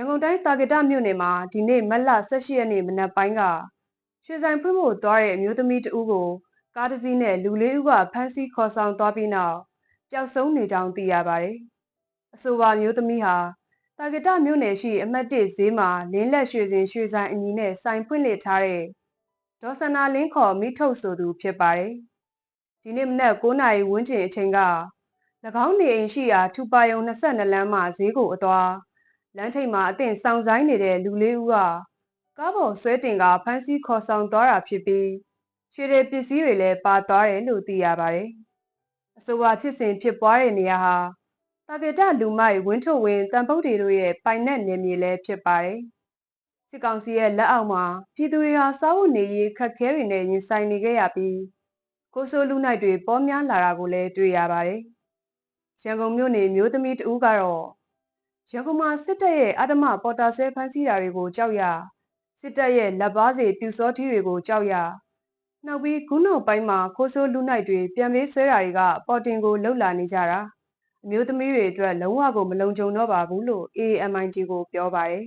ရန်ကုန်တိုင်းတာဂတမြို့နယ်မှာဒီနေ့မတ်လ18ရက်နေ့မနက်ပိုင်းကရွှေဆိုင်ဖွင့်ဖို့သွားတဲ့အမျိုးသမီးတဦးကိုကားတစ်စီးနဲ့လူလေးဦးကဖမ်းဆီးခေါ်ဆောင်သွားပြီးနောက်ပျောက်ဆုံးနေကြောင်းသိရပါတယ်။အဆိုပါမျိုးသမီးဟာတာဂတမြို့နယ်ရှိအမှတ်၁ဈေးမှာလင်းလက်ရွှေစင်ရွှေဆိုင်အမည်နဲ့ဆိုင်ဖွင့်လှစ်ထားတဲ့ဒေါ်စနာလင်းခေါ်မိထုတ်ဆိုသူဖြစ်ပါတယ်။ဒီနေ့မနက်9နာရီဝန်းကျင်အချိန်က၎င်းနေအိမ်ရှိရာထူပါယုံ22လမ်းမှာဈေးကိုအသွား လမ်းထိပ်မှာအသင့်ဆောင်ဆိုင်နေတဲ့လူလေးဦးကကားပေါ်ဆွဲတင်ကဖမ်းဆီးခေါ်ဆောင်သွားတာဖြစ်ပြီးရွှေတွေပစ္စည်းတွေလည်းပါသွားတယ်လို့သိရပါတယ်။အဆိုပါဖြစ်စဉ်ဖြစ်ပွားတဲ့နေရာဟာတာဂတလူမိုက်ဝင်းထုတ်ဝင်းတန်ပုတ်တွေတို့ရဲ့ပိုင်နက်နယ်မြေလည်းဖြစ်ပါတယ်။စစ်ကောင်စီရဲ့လက်အောက်မှာပြည်သူတွေဟာစားဝတ်နေရေးခက်ခဲတွေနဲ့ရင်ဆိုင်နေခဲ့ရပြီးကိုဆိုလူနိုင်တွေပေါများလာတာကိုလည်းတွေ့ရပါတယ်။ရန်ကုန်မြို့နေမျိုးသမီးတဦးကတော့ ရန်ကုန်မှာစစ်တပ်ရဲ့အဓမ္မပေါ်တာဆွဲဖမ်းဆီးတာတွေကိုကြောက်ရစစ်တပ်ရဲ့လက်ပါစီပြူစောထီးတွေကိုကြောက်ရနောက်ပြီးခုနောက်ပိုင်းမှာခိုးဆိုးလူနိုင်တွေပြန်ပေးဆွဲတာတွေကပေါ်တင်ကိုလှုပ်လာနေကြတာအမျိုးသမီးတွေအတွက်လုံးဝကိုမလုံခြုံတော့ပါဘူးလို့ AMIG ကိုပြောပါတယ်